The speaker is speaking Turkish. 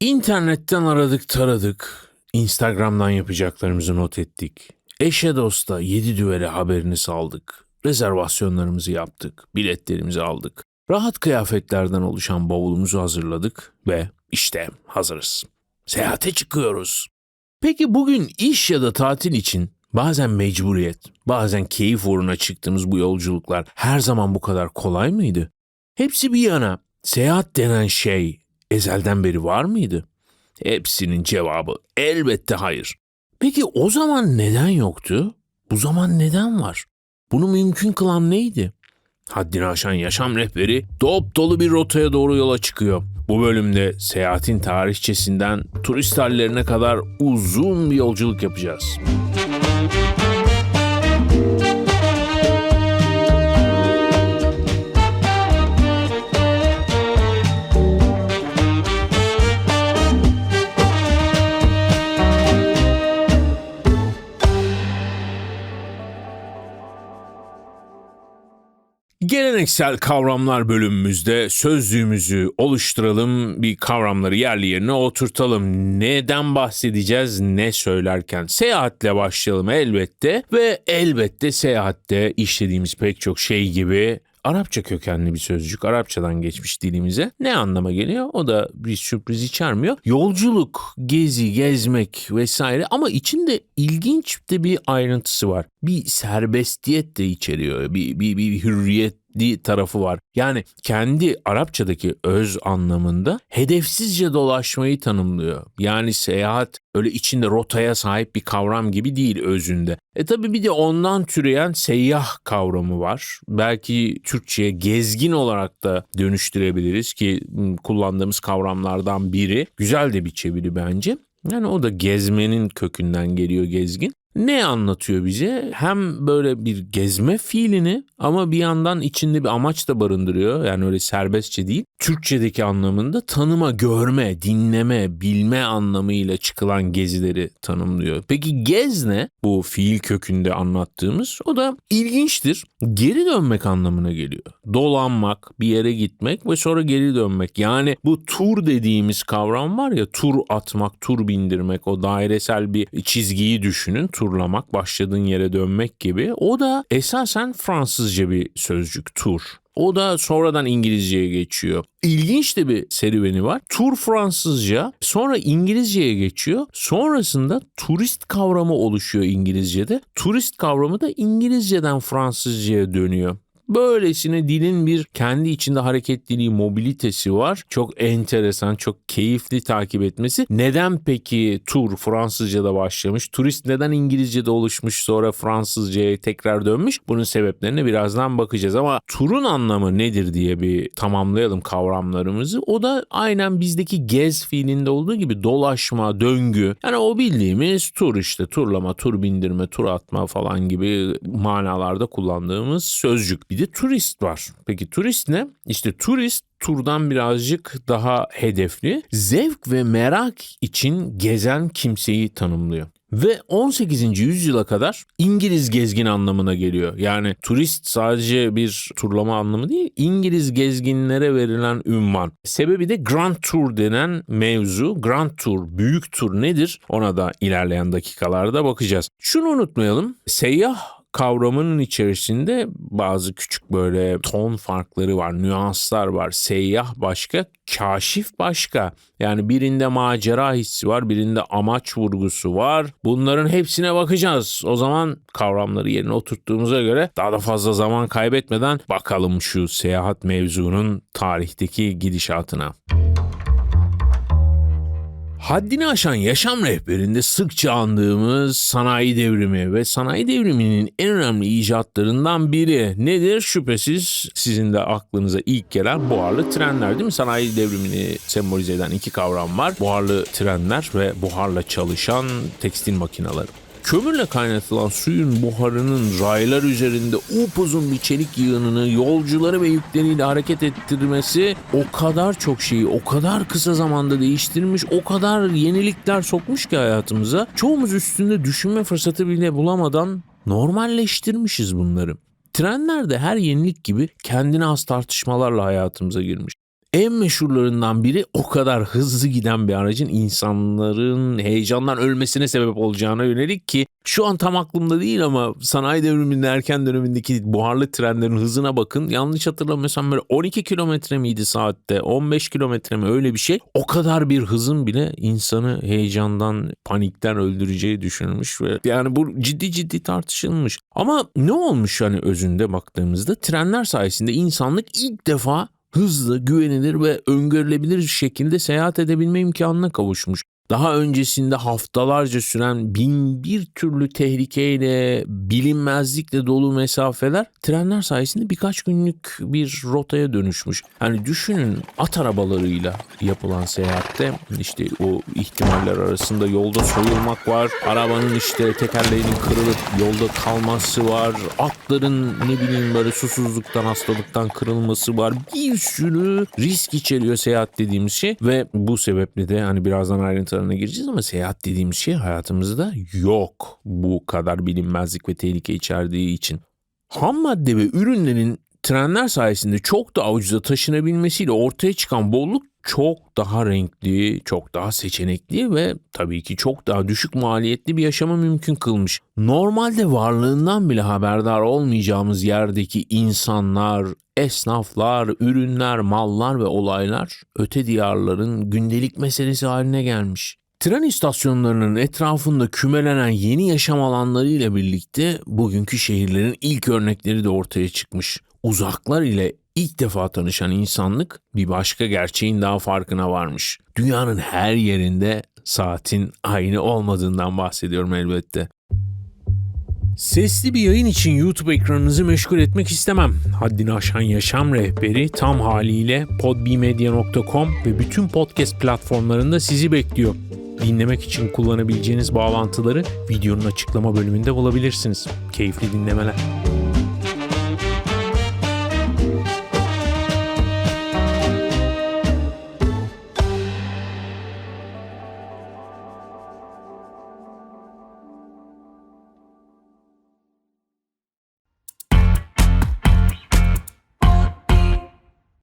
İnternetten aradık taradık. Instagram'dan yapacaklarımızı not ettik. Eşe dosta yedi düvele haberini saldık. Rezervasyonlarımızı yaptık. Biletlerimizi aldık. Rahat kıyafetlerden oluşan bavulumuzu hazırladık ve işte hazırız. Seyahate çıkıyoruz. Peki bugün iş ya da tatil için bazen mecburiyet, bazen keyif uğruna çıktığımız bu yolculuklar her zaman bu kadar kolay mıydı? Hepsi bir yana seyahat denen şey ezelden beri var mıydı? Hepsinin cevabı elbette hayır. Peki o zaman neden yoktu? Bu zaman neden var? Bunu mümkün kılan neydi? Haddini aşan yaşam rehberi dop dolu bir rotaya doğru yola çıkıyor. Bu bölümde seyahatin tarihçesinden turist hallerine kadar uzun bir yolculuk yapacağız. Geleneksel kavramlar bölümümüzde sözlüğümüzü oluşturalım, bir kavramları yerli yerine oturtalım. Neden bahsedeceğiz, ne söylerken? Seyahatle başlayalım elbette ve elbette seyahatte işlediğimiz pek çok şey gibi Arapça kökenli bir sözcük. Arapçadan geçmiş dilimize. Ne anlama geliyor? O da bir sürpriz içermiyor. Yolculuk, gezi, gezmek vesaire ama içinde ilginç de bir ayrıntısı var. Bir serbestiyet de içeriyor. Bir, bir, bir hürriyetli tarafı var. Yani kendi Arapçadaki öz anlamında hedefsizce dolaşmayı tanımlıyor. Yani seyahat öyle içinde rotaya sahip bir kavram gibi değil özünde. E tabi bir de ondan türeyen seyyah kavramı var. Belki Türkçe'ye gezgin olarak da dönüştürebiliriz ki kullandığımız kavramlardan biri. Güzel de bir çeviri bence. Yani o da gezmenin kökünden geliyor gezgin. Ne anlatıyor bize? Hem böyle bir gezme fiilini ama bir yandan içinde bir amaç da barındırıyor. Yani öyle serbestçe değil. Türkçedeki anlamında tanıma, görme, dinleme, bilme anlamıyla çıkılan gezileri tanımlıyor. Peki gez ne? Bu fiil kökünde anlattığımız. O da ilginçtir. Geri dönmek anlamına geliyor. Dolanmak, bir yere gitmek ve sonra geri dönmek. Yani bu tur dediğimiz kavram var ya tur atmak, tur bindirmek o dairesel bir çizgiyi düşünün. Turlamak, başladığın yere dönmek gibi. O da esasen Fransızca bir sözcük tur. O da sonradan İngilizceye geçiyor. İlginç de bir serüveni var. Tur Fransızca, sonra İngilizceye geçiyor. Sonrasında turist kavramı oluşuyor İngilizce'de. Turist kavramı da İngilizceden Fransızcaya dönüyor. Böylesine dilin bir kendi içinde hareketliliği, mobilitesi var. Çok enteresan, çok keyifli takip etmesi. Neden peki tur Fransızca'da başlamış? Turist neden İngilizce'de oluşmuş sonra Fransızca'ya tekrar dönmüş? Bunun sebeplerine birazdan bakacağız ama turun anlamı nedir diye bir tamamlayalım kavramlarımızı. O da aynen bizdeki gez fiilinde olduğu gibi dolaşma, döngü. Yani o bildiğimiz tur işte turlama, tur bindirme, tur atma falan gibi manalarda kullandığımız sözcük. Bir de turist var. Peki turist ne? İşte turist turdan birazcık daha hedefli. Zevk ve merak için gezen kimseyi tanımlıyor. Ve 18. yüzyıla kadar İngiliz gezgin anlamına geliyor. Yani turist sadece bir turlama anlamı değil, İngiliz gezginlere verilen ünvan. Sebebi de Grand Tour denen mevzu. Grand Tour, büyük tur nedir? Ona da ilerleyen dakikalarda bakacağız. Şunu unutmayalım. Seyyah kavramının içerisinde bazı küçük böyle ton farkları var, nüanslar var. Seyyah başka, kaşif başka. Yani birinde macera hissi var, birinde amaç vurgusu var. Bunların hepsine bakacağız. O zaman kavramları yerine oturttuğumuza göre daha da fazla zaman kaybetmeden bakalım şu seyahat mevzunun tarihteki gidişatına. Haddini aşan yaşam rehberinde sıkça andığımız sanayi devrimi ve sanayi devriminin en önemli icatlarından biri nedir? Şüphesiz sizin de aklınıza ilk gelen buharlı trenler değil mi? Sanayi devrimini sembolize eden iki kavram var. Buharlı trenler ve buharla çalışan tekstil makineleri. Kömürle kaynatılan suyun buharının raylar üzerinde upuzun bir çelik yığınını yolcuları ve yükleriyle hareket ettirmesi o kadar çok şeyi o kadar kısa zamanda değiştirmiş, o kadar yenilikler sokmuş ki hayatımıza. Çoğumuz üstünde düşünme fırsatı bile bulamadan normalleştirmişiz bunları. Trenler de her yenilik gibi kendine has tartışmalarla hayatımıza girmiş. En meşhurlarından biri o kadar hızlı giden bir aracın insanların heyecandan ölmesine sebep olacağına yönelik ki şu an tam aklımda değil ama sanayi devriminin erken dönemindeki buharlı trenlerin hızına bakın. Yanlış hatırlamıyorsam böyle 12 kilometre miydi saatte 15 kilometre mi öyle bir şey. O kadar bir hızın bile insanı heyecandan panikten öldüreceği düşünülmüş ve yani bu ciddi ciddi tartışılmış. Ama ne olmuş hani özünde baktığımızda trenler sayesinde insanlık ilk defa hızlı, güvenilir ve öngörülebilir şekilde seyahat edebilme imkanına kavuşmuş. Daha öncesinde haftalarca süren bin bir türlü tehlikeyle, bilinmezlikle dolu mesafeler trenler sayesinde birkaç günlük bir rotaya dönüşmüş. Hani düşünün at arabalarıyla yapılan seyahatte işte o ihtimaller arasında yolda soyulmak var. Arabanın işte tekerleğinin kırılıp yolda kalması var. Atların ne bileyim böyle susuzluktan, hastalıktan kırılması var. Bir sürü risk içeriyor seyahat dediğimiz şey ve bu sebeple de hani birazdan ayrıntılarına gireceğiz ama seyahat dediğimiz şey hayatımızda yok. Bu kadar bilinmezlik ve tehlike içerdiği için. Ham madde ve ürünlerin trenler sayesinde çok daha ucuza taşınabilmesiyle ortaya çıkan bolluk çok daha renkli, çok daha seçenekli ve tabii ki çok daha düşük maliyetli bir yaşamı mümkün kılmış. Normalde varlığından bile haberdar olmayacağımız yerdeki insanlar, esnaflar, ürünler, mallar ve olaylar öte diyarların gündelik meselesi haline gelmiş. Tren istasyonlarının etrafında kümelenen yeni yaşam alanları ile birlikte bugünkü şehirlerin ilk örnekleri de ortaya çıkmış. Uzaklar ile ilk defa tanışan insanlık bir başka gerçeğin daha farkına varmış. Dünyanın her yerinde saatin aynı olmadığından bahsediyorum elbette. Sesli bir yayın için YouTube ekranınızı meşgul etmek istemem. Haddini aşan yaşam rehberi tam haliyle podbmedia.com ve bütün podcast platformlarında sizi bekliyor. Dinlemek için kullanabileceğiniz bağlantıları videonun açıklama bölümünde bulabilirsiniz. Keyifli dinlemeler.